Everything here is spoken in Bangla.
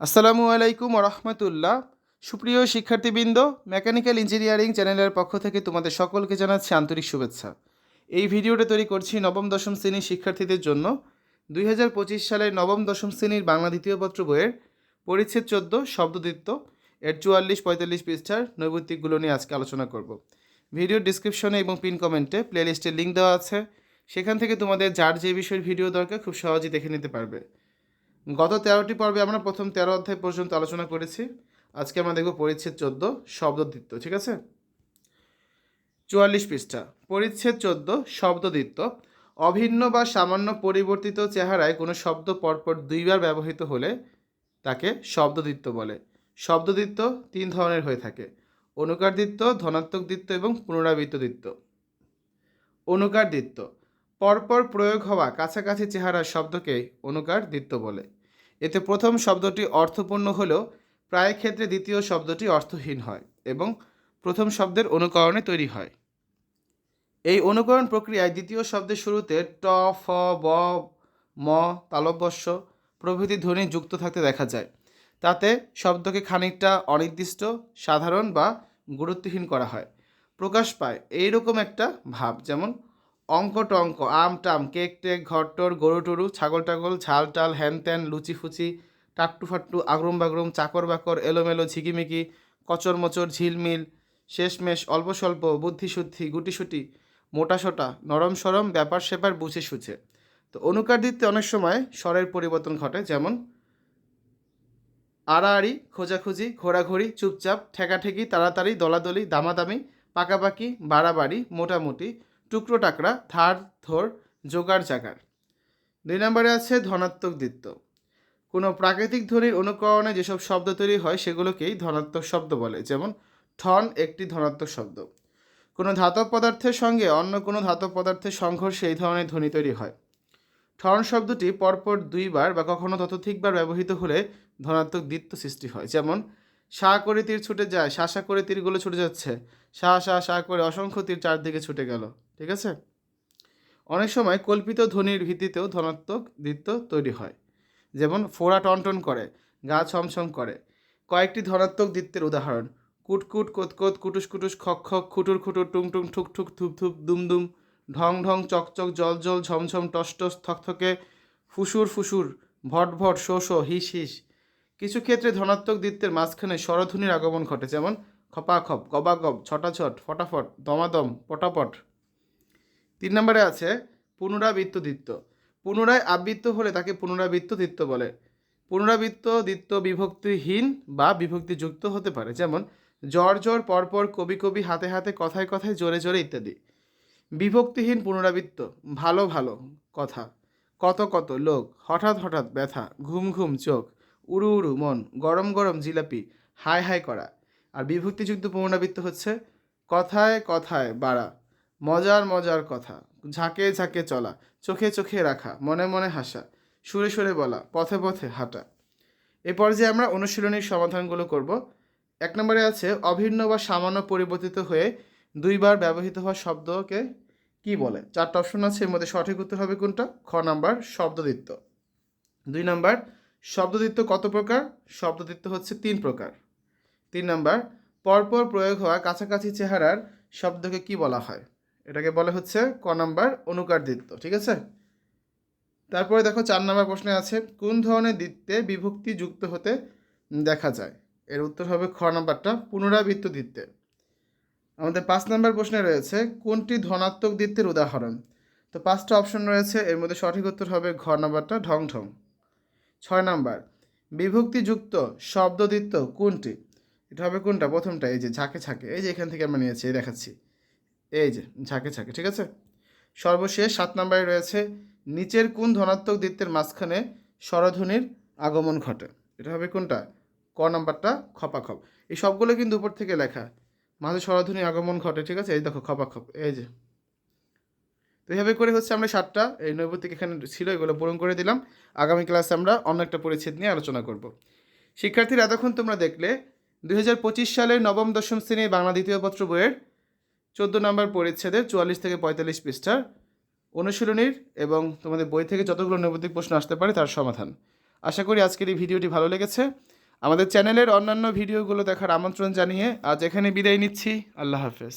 আসসালামু আলাইকুম রহমতুল্লাহ সুপ্রিয় শিক্ষার্থীবৃন্দ, মেকানিক্যাল ইঞ্জিনিয়ারিং চ্যানেলের পক্ষ থেকে তোমাদের সকলকে জানাচ্ছি আন্তরিক শুভেচ্ছা। এই ভিডিওটা তৈরি করছি নবম, দশম শ্রেণির শিক্ষার্থীদের জন্য। দুই হাজার পঁচিশ সালের নবম, দশম শ্রেণির বাংলা দ্বিতীয় পত্র বইয়ের পরিচ্ছেদ চোদ্দ শব্দদিত্য এর চুয়াল্লিশ, পঁয়তাল্লিশ পৃষ্ঠার নৈবত্তিকগুলো নিয়ে আজকে আলোচনা করব। ভিডিওর ডিসক্রিপশনে এবং পিন কমেন্টে প্লেলিস্টের লিঙ্ক দেওয়া আছে। সেখান থেকে তোমাদের যার যে বিষয়ের ভিডিও দরকার, খুব সহজেই দেখে নিতে পারবে। গত তেরোটি পর্বে আমরা প্রথম তেরো অধ্যায় পর্যন্ত আলোচনা করেছি। আজকে আমরা দেখব পরিচ্ছেদ চোদ্দ শব্দদিত্য ঠিক আছে? চুয়াল্লিশ পৃষ্ঠা। পরিচ্ছেদ চোদ্দ শব্দদিত্য অভিন্ন বা সামান্য পরিবর্তিত চেহারায় কোনো শব্দ পরপর দুইবার ব্যবহৃত হলে তাকে শব্দদিত্য বলে। শব্দদিত্য তিন ধরনের হয়ে থাকে। অনুকার দিত্য ধনাত্মক দিত্য এবং পুনরাবৃত্ত দিত্য অনুকার দিত্য পরপর প্রয়োগ হওয়া কাছাকাছি চেহারার শব্দকে অনুকার দিত্য বলে। এতে প্রথম শব্দটি অর্থপূর্ণ হলেও প্রায় ক্ষেত্রে দ্বিতীয় শব্দটি অর্থহীন হয় এবং প্রথম শব্দের অনুকরণে তৈরি হয়। এই অনুকরণ প্রক্রিয়ায় দ্বিতীয় শব্দের শুরুতে ট, ফ, ব, ম, তালব্যস্য প্রভৃতি ধ্বনি যুক্ত থাকতে দেখা যায়। তাতে শব্দকে খানিকটা অনির্দিষ্ট, সাধারণ বা গুরুত্বহীন করা হয়। প্রকাশ পায়। এইরকম একটা ভাব, যেমন অঙ্ক টঙ্ক, আম টাম, কেক টেক ঘরটর গরু টরু, ছাগল টাগল, ঝাল টাল হ্যান ত্যান, লুচি ফুচি, টাট্টু ফাট্টু, আগরম বাগরম, চাকর বাকর, এলোমেলো ঝিকিমিকি, কচর মচর, ঝিলমিল, শেষমেশ, অল্প স্বল্প বুদ্ধিশুদ্ধি গুটিসুটি মোটাসোটা নরম সরম, ব্যাপার স্যাপার বুঝে সুঝে। তো অনুকার দিতে অনেক সময় স্বরের পরিবর্তন ঘটে, যেমন আড়াআড়ি, খোঁজাখুঁজি, ঘোরাঘুরি, চুপচাপ, ঠেকাঠেকি, তাড়াতাড়ি, দলাদলি, দামাদামি, পাকাপাকি, বাড়াবাড়ি, মোটামুটি টুকরো টাকরা ধার, ধর, জোগাড় জাগার দুই নম্বরে আছে ধনাত্মক দিত্য কোনো প্রাকৃতিক ধ্বনির অনুকরণে যেসব শব্দ তৈরি হয়, সেগুলোকেই ধনাত্মক শব্দ বলে, যেমন ঠন একটি ধনাত্মক শব্দ। কোনো ধাতব পদার্থের সঙ্গে অন্য কোনো ধাতব পদার্থের সংঘর্ষে এই ধরনের ধ্বনি তৈরি হয়। ঠন শব্দটি পরপর দুইবার বা কখনো ততোধিকবার ব্যবহৃত হলে ধনাত্মক দ্বিত্ব সৃষ্টি হয়, যেমন, সা করে তীর ছুটে যায় শাসা করে তীরগুলো ছুটে যাচ্ছে, সা সা সা করে অসংখ্য তীর চারদিকে ছুটে গেল। ঠিক আছে? অনেক সময় কল্পিত ধ্বনির ভিত্তিতেও ধনাত্মক দ্বিত্ব তৈরি হয়। যেমন ফোড়া টনটন করে, গা ছমছম করে। কয়েকটি ধনাত্মক দ্বিত্বের উদাহরণ কুটকুট কোতকোত কুটুস কুটুস, খক খক, খুটুর খুটুর, টুং টুং, ঠুক ঠুক থুপ দুম দুম, ঢং ঢং চকচক জল জল, ঝমঝম, টস টস থকথকে ফুসুর ফুসুর, ভট ভট, শো শো, হিস হিস। কিছু ক্ষেত্রে ধনাত্মক দ্বিত্বের মাঝখানে স্বরধ্বনির আগমন ঘটে, যেমন খপাখপ গবাগব ছটাছট ফটাফট, দমাদম, পটাপট। তিন নম্বরে আছে পুনরাবৃত্ত দ্বিত্ব পুনরায় আবৃত্ত হলে তাকে পুনরাবৃত্ত দ্বিত্ব বলে। পুনরাবৃত্ত দ্বিত্ব বিভক্তিহীন বা বিভক্তিযুক্ত হতে পারে, যেমন জ্বর জ্বর, পরপর, কবি কবি, হাতে হাতে, কথায় কথায়, জোরে জোরে ইত্যাদি। বিভক্তিহীন পুনরাবৃত্ত, ভালো ভালো কথা, কত কত লোক, হঠাৎ হঠাৎ ব্যথা, ঘুম ঘুম চোখ, উড়ু উড়ু মন, গরম গরম জিলাপি হাই হাই করা। আর বিভক্তিযুক্ত পুনরাবৃত্ত হচ্ছে কথায় কথায় বাড়া মজার মজার কথা। ঝাঁকে ঝাঁকে চলা, চোখে চোখে রাখা, মনে মনে হাসা, সুরে সুরে বলা, পথে পথে হাঁটা। এ পর্যায়ে আমরা অনুশীলনীর সমাধানগুলো করব, এক নম্বরে আছে অভিন্ন বা সামান্য পরিবর্তিত হয়ে দুইবার ব্যবহৃত হওয়া শব্দকে কি বলে? চারটা অপশন আছে, এর মধ্যে সঠিক উত্তর হবে কোনটা? খ নাম্বার শব্দদিত্য দুই নাম্বার শব্দদিত্য কত প্রকার? শব্দদিত্য হচ্ছে তিন প্রকার। তিন নাম্বার, পরপর প্রয়োগ হওয়া কাছাকাছি চেহারার শব্দকে কি বলা হয়? এটাকে বলে হচ্ছে ক নাম্বার অনুকার দিত্য ঠিক আছে? তারপরে দেখো চার নাম্বার প্রশ্নে আছে, কোন ধরনের দিত্বে বিভক্তি যুক্ত হতে দেখা যায়? এর উত্তর হবে খ নাম্বারটা, পুনরাবৃত্ত দিত্তে আমাদের পাঁচ নাম্বার প্রশ্নে রয়েছে, কোনটি ধনাত্মক দিত্বের উদাহরণ? তো পাঁচটা অপশন রয়েছে, এর মধ্যে সঠিক উত্তর হবে ঘ নাম্বারটা, ঢং ঢং। ছয় নাম্বার, বিভক্তিযুক্ত শব্দদিত্য কোনটি? এটা হবে কোনটা? প্রথমটা, এই যে ঝাঁকে ঝাঁকে, এই যে এখান থেকে আমরা নিয়েছি, এই দেখাচ্ছি। এই যে, ঝাঁকে ঝাঁকে, ঠিক আছে? সর্বশেষ সাত নম্বরে রয়েছে, নিচের কোন ধনাত্মক দিত্বের মাঝখানে স্বরধ্বনির আগমন ঘটে। এটা হবে কোনটা? ক নাম্বারটা, খপাখপ। এই সবগুলো কিন্তু উপর থেকে লেখা। মাঝে স্বরধ্বনির আগমন ঘটে, ঠিক আছে? এই দেখো, খপাখপ, এই যে। তো এইভাবে করে হচ্ছে আমরা সাতটা, এই নৈবতিক এখানে ছিল, এগুলো পূরণ করে দিলাম। আগামী ক্লাসে আমরা অন্য একটা পরিচ্ছেদ নিয়ে আলোচনা করব। শিক্ষার্থীরা, এতক্ষণ তোমরা দেখলে, দুই হাজার পঁচিশ সালের নবম দশম শ্রেণির বাংলা দ্বিতীয় পত্র বইয়ের চোদ্দ নম্বর পরিচ্ছেদের চুয়াল্লিশ থেকে পঁয়তাল্লিশ পৃষ্ঠার অনুশীলনীর এবং তোমাদের বই থেকে যতগুলো নৈবদিক প্রশ্ন আসতে পারে তার সমাধান। আশা করি আজকের এই ভিডিওটি ভালো লেগেছে। আমাদের চ্যানেলের অন্যান্য ভিডিওগুলো দেখার আমন্ত্রণ জানিয়ে আজ এখানে বিদায় নিচ্ছি। আল্লাহ হাফেজ।